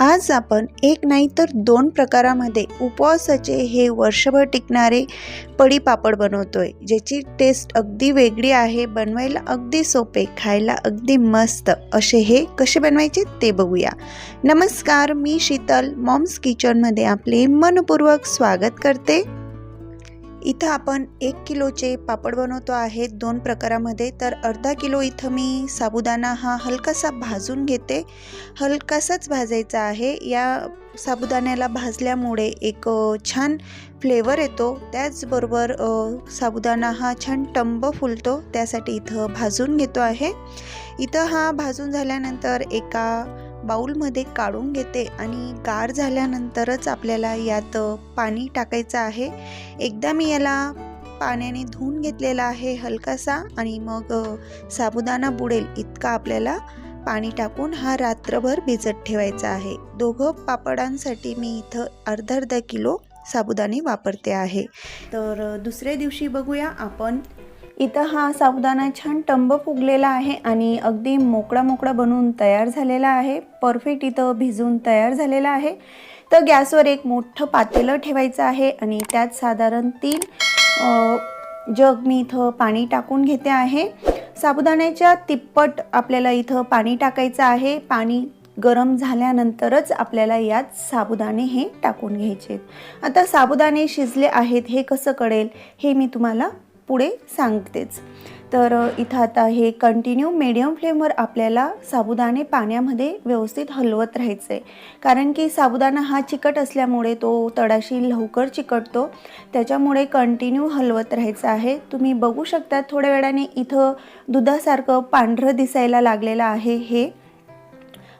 आज आपण एक नाही तर दोन प्रकारामध्ये उपवासाचे हे वर्षभर टिकणारे पडीपापड बनवतोय ज्याची टेस्ट अगदी वेगळी आहे बनवायला अगदी सोपे खायला अगदी मस्त. असे हे कसे बनवायचे ते बघूया. नमस्कार मी शीतल मॉम्स किचनमध्ये आपले मनपूर्वक स्वागत करते. इथं आपण एक किलोचे पापड बनवतो आहे दोन प्रकारामध्ये. तर अर्धा किलो इथं मी साबुदाणा हा हलकासा भाजून घेते. हलकासाच भाजायचा आहे. या साबुदाण्याला भाजल्यामुळे एक छान फ्लेवर येतो. त्याचबरोबर साबुदाणा हा छान टंब फुलतो. त्यासाठी इथं भाजून घेतो आहे. इथं हा भाजून झाल्यानंतर एका बाऊलमध्ये काढून घेते आणि गार झाल्यानंतरच आपल्याला यात पाणी टाकायचं आहे. एकदा मी याला पाण्याने धुवून घेतलेला आहे हलकासा आणि मग साबुदाणा बुडेल इतका आपल्याला पाणी टाकून हा रात्रभर भिजत ठेवायचा आहे. दोघं पापडांसाठी मी इथं अर्धा अर्धा किलो साबुदाणे वापरते आहे. तर दुसऱ्या दिवशी बघूया आपण इथं हा साबुदाणा छान टंब फुगलेला आहे आणि अगदी मोकळा मोकळा बनवून तयार झालेला आहे. परफेक्ट इथं भिजून तयार झालेला आहे. तर गॅसवर एक मोठं पातेलं ठेवायचं आहे आणि त्यात साधारण तीन जग मी इथं पाणी टाकून घेते आहे. साबुदाण्याच्या तिप्पट आपल्याला इथं पाणी टाकायचं आहे. पाणी गरम झाल्यानंतरच आपल्याला यात साबुदाणे हे टाकून घ्यायचे आता साबुदाणे शिजले आहेत. हे कसं कळेल? हे मी तुम्हाला पुढे सांगतेच. तर इथं आता हे कंटिन्यू मीडियम फ्लेमवर आपल्याला साबुदाणे पाण्यामध्ये व्यवस्थित हलवत राहायचं आहे कारण की साबुदाणा हा चिकट असल्यामुळे तो तडाशी लवकर चिकटतो. त्याच्यामुळे कंटिन्यू हलवत राहायचं आहे. तुम्ही बघू शकता थोड्या वेळाने इथं दुधासारखं पांढरं दिसायला लागलेलं आहे हे.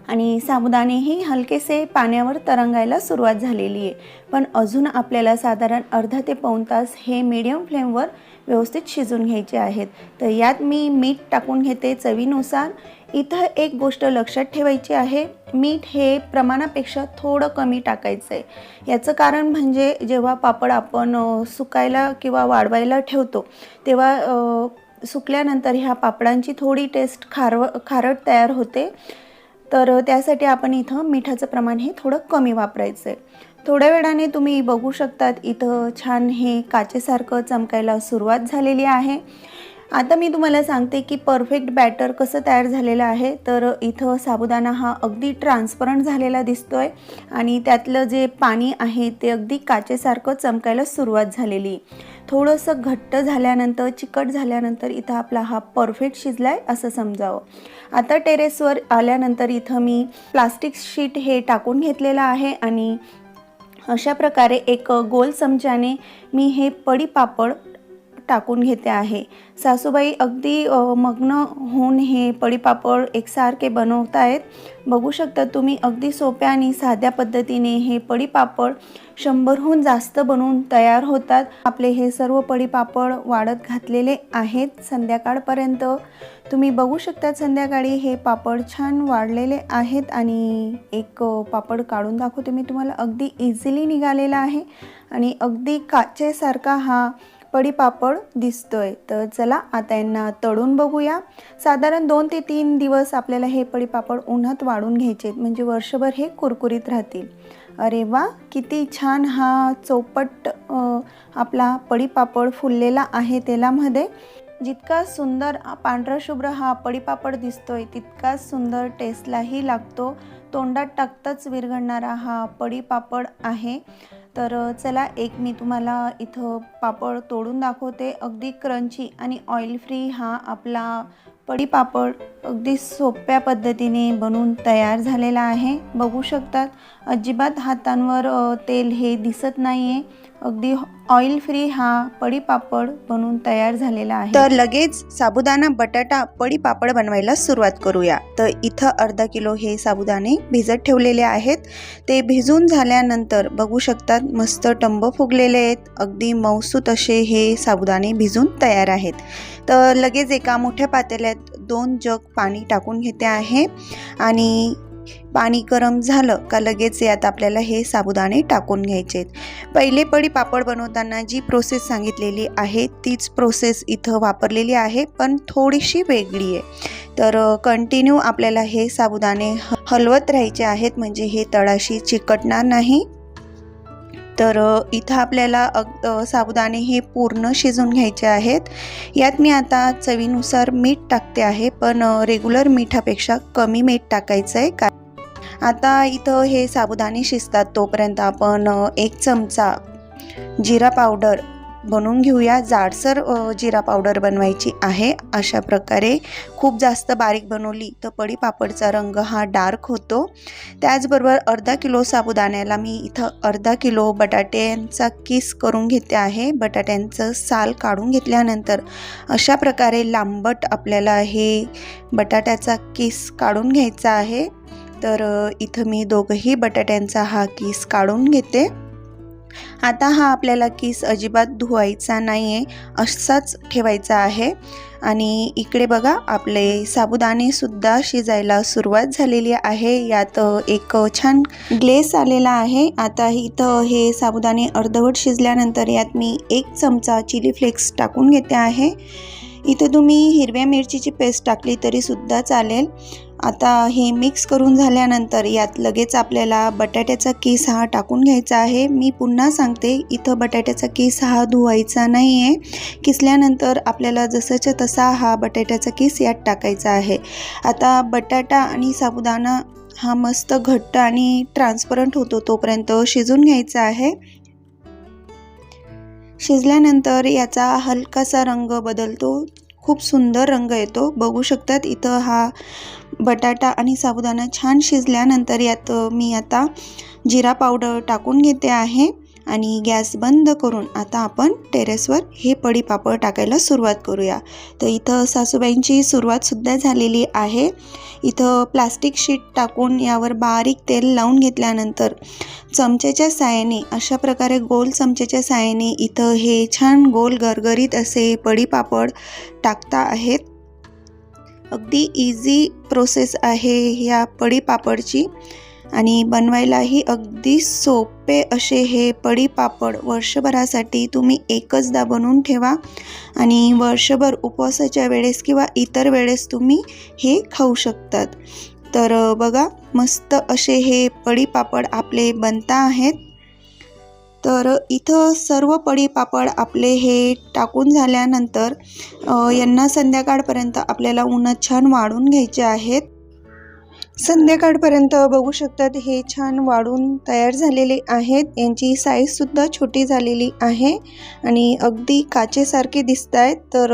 आणि साबुदाणेही हलकेसे पाण्यावर तरंगायला सुरुवात झालेली आहे. पण अजून आपल्याला साधारण अर्धा ते पाऊण तास हे मीडियम फ्लेमवर व्यवस्थित शिजून घ्यायचे आहेत. तर यात मी मीठ टाकून घेते चवीनुसार. इथं एक गोष्ट लक्षात ठेवायची आहे. मीठ हे प्रमाणापेक्षा थोडं कमी टाकायचं आहे याचं कारण म्हणजे जेव्हा पापड आपण सुकायला किंवा वाढवायला ठेवतो तेव्हा सुकल्यानंतर ह्या पापडांची थोडी टेस्ट खारव खारट तयार होते. तर त्यासाठी आपण इथं मिठाचं प्रमाण हे थोडं कमी वापरायचं आहे थोड्या वेळाने तुम्ही बघू शकतात इथं छान हे काचेसारखं चमकायला सुरुवात झालेली आहे. आता मी तुम्हाला सांगते की परफेक्ट बॅटर कसं तयार झालेलं आहे. तर इथं साबुदाणा हा अगदी ट्रान्सपरंट झालेला दिसतो आहे आणि त्यातलं जे पाणी आहे ते अगदी काचेसारखं चमकायला सुरुवात झालेली. थोडंसं घट्ट झाल्यानंतर चिकट झाल्यानंतर इथं आपला हा परफेक्ट शिजला आहे असं समजावं. आता टेरेसवर आल्यानंतर इथं मी प्लास्टिक शीट हे टाकून घेतलेलं आहे आणि अशा प्रकारे एक गोल चमच्याने मी हे पडी पापड टाकून घेते आहे. सासूबाई अगदी मग्न होऊन हे पडीपापड एकसारखे बनवत आहेत बघू शकता तुम्ही अगदी सोप्या आणि साध्या पद्धतीने हे पडीपापड शंभरहून जास्त बनवून तयार होतात. आपले हे सर्व पडीपापड वाढत घातलेले आहेत संध्याकाळपर्यंत. तुम्ही बघू शकता संध्याकाळी हे पापड छान वाढलेले आहेत आणि एक पापड काढून दाखवते मी तुम्हाला. अगदी इझिली निघालेला आहे आणि अगदी काचेसारखा हा पडीपापड दिसतोय. तर चला आता यांना तळून बघूया. साधारण दोन ते तीन दिवस आपल्याला हे पडी पापड उन्हात वाढून घ्यायचे म्हणजे वर्षभर हे कुरकुरीत राहतील. अरे वा किती छान हा चौपट आपला पडी पापड फुललेला आहे तेलामध्ये. जितका सुंदर पांढरा शुभ्र हा पडीपापड दिसतोय तितकाच सुंदर टेस्टलाही लागतो. तोंडात टाकताच विरघळणारा हा पडीपापड आहे. तर चला एक मी तुम्हाला इथं पापड तोडून दाखवते. अगदी क्रंची आणि ऑइल फ्री हा आपला पडीपापड अगदी सोप्या पद्धतीने बनवून तयार झालेला आहे. बघू शकतात अजिबात हातांवर तेल हे दिसत नाही आहे अगदी ऑइल फ्री हा पडीपापड बनवून तयार झालेला आहे. तर लगेच साबुदाणा बटाटा पडी पापड बनवायला सुरुवात करूया. तर इथं अर्धा किलो हे साबुदाणे भिजत ठेवलेले आहेत. ते भिजून झाल्यानंतर बघू शकतात मस्त टंब फुगलेले आहेत. अगदी मौसूत असे हे साबुदाणे भिजून तयार आहेत. तर लगेच एका मोठ्या पातेल्यात दोन जग पाणी टाकून घेते आहे. आणि पाणी गरम झालं का लगेच यात आपल्याला हे साबुदाणे टाकून घ्यायचे पहिले पडी पापड बनवताना जी प्रोसेस सांगितलेली आहे तीच प्रोसेस इथं वापरलेली आहे पण थोडीशी वेगळी आहे. तर कंटिन्यू आपल्याला हे साबुदाणे हलवत राहायचे आहेत म्हणजे हे तळाशी चिकटणार नाही. तर इथं आपल्याला अग साबुदाणे हे पूर्ण शिजून घ्यायचे आहेत. यात मी आता चवीनुसार मीठ टाकते आहे पण रेग्युलर मिठापेक्षा कमी मीठ टाकायचं आहे का आता इथं हे साबुदाणे शिजतात तोपर्यंत आपण एक चमचा जिरा पावडर बनवून घेऊया. जाडसर जिरा पावडर बनवायची आहे. अशा प्रकारे खूप जास्त बारीक बनवली तर पडी पापडचा रंग हा डार्क होतो. त्याचबरोबर अर्धा किलो साबुदाण्याला मी इथं अर्धा किलो बटाट्यांचा किस करून घेते आहे. बटाट्यांचं साल काढून घेतल्यानंतर अशा प्रकारे लांबट आपल्याला हे बटाट्याचा किस काढून घ्यायचा आहे. तर इथं मी दोघंही बटाट्यांचा हा किस काढून घेते. आता हा आपल्याला किस अजिबात धुवायचा नाही आहे असाच ठेवायचा आहे. आणि इकडे बघा आपले साबुदाणेसुद्धा शिजायला सुरुवात झालेली आहे. यात एक छान ग्लेस आलेला आहे. आता इथं हे साबुदाणे अर्धवट शिजल्यानंतर यात मी एक चमचा चिली फ्लेक्स टाकून घेते आहे. इथं तुम्ही हिरव्या मिरचीची पेस्ट टाकली तरीसुद्धा चालेल. आता हे मिक्स करून झाल्यानंतर यात लगेच आपल्याला बटाट्याचा केस हा टाकून घ्यायचा आहे. मी पुन्हा सांगते इथं बटाट्याचा केस हा धुवायचा नाही आहे किसल्यानंतर आपल्याला जसाच्या तसा हा बटाट्याचा केस यात टाकायचा आहे. आता बटाटा आणि साबुदाणा हा मस्त घट्ट आणि ट्रान्सपरंट होतो तोपर्यंत शिजून घ्यायचा आहे. शिजल्यानंतर याचा हलकासा रंग बदलतो. खूप सुंदर रंग येतो. बघू शकतात इथं हा बटाटा आणि साबुदाणा छान शिजल्यानंतर यात मी आता जिरा पावडर टाकून घेते आहे. आणि गॅस बंद करून आता आपण टेरेसवर हे पडी पापड टाकायला सुरुवात करूया. तर इथं सासूबाईंची सुरुवातसुद्धा झालेली आहे. इथं प्लास्टिक शीट टाकून यावर बारीक तेल लावून घेतल्यानंतर चमच्याच्या साहाय्याने अशा प्रकारे गोल चमच्याच्या साहाय्याने इथं हे छान गोल गरगरीत असे पडी पापड टाकता आहेत. अगदी इझी प्रोसेस आहे ह्या पडी पापडची. आणि बनवायलाही अगदी सोपे असे हे पडी पापड वर्षभरासाठी तुम्ही एकचदा बनवून ठेवा. आणि वर्षभर उपवासाच्या वेळेस किंवा इतर वेळेस तुम्ही हे खाऊ शकतात. तर बघा मस्त असे हे पडी पापड आपले बनता आहेत. तर इथं सर्व पडी पापड आपले हे टाकून झाल्यानंतर यांना संध्याकाळपर्यंत आपल्याला उन्हात छान वाढून घ्यायचे आहेत. संध्याकाळपर्यंत बघू शकतात हे छान वाढून तयार झालेले आहेत. यांची साईजसुद्धा छोटी झालेली आहे आणि अगदी काचेसारखे दिसत आहेत तर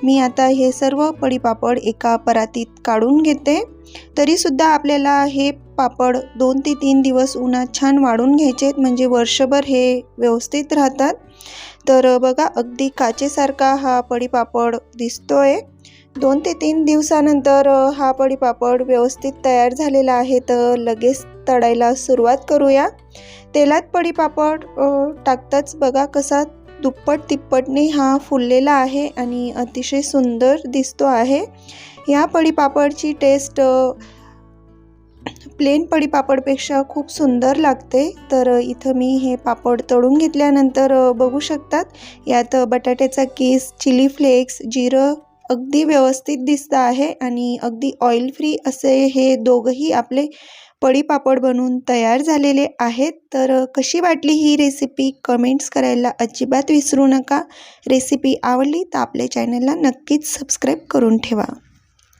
मी आता हे सर्व पडीपापड एका परातीत काढून घेते. तरीसुद्धा आपल्याला हे पापड दोन ते तीन दिवस उन्हात छान वाढून घ्यायचे आहेत म्हणजे वर्षभर हे व्यवस्थित राहतात. तर बघा अगदी काचेसारखा हा पडीपापड दिसतोय. दोन ते तीन दिवसानंतर हा पडीपापड व्यवस्थित तयार झालेला आहे तर लगेच तळायला सुरुवात करूया. तेलात पडीपापड टाकताच बघा कसा दुप्पट तिप्पटने हा फुललेला आहे आणि अतिशय सुंदर दिसतो आहे. या पडीपापडची टेस्ट प्लेन पडीपापडपेक्षा खूप सुंदर लागते. तर इथं मी हे पापड तळून घेतल्यानंतर बघू शकतात. यात बटाट्याचा केस चिली फ्लेक्स जिरं अगदी व्यवस्थित दिसतं आहे आणि अगदी ऑइल फ्री असे हे दोघंही आपले पडी पापड बनवून तयार झालेले आहेत. तर कशी वाटली ही रेसिपी कमेंट्स करायला अजिबात विसरू नका. रेसिपी आवडली तर आपल्या चॅनलला नक्कीच सबस्क्राईब करून ठेवा.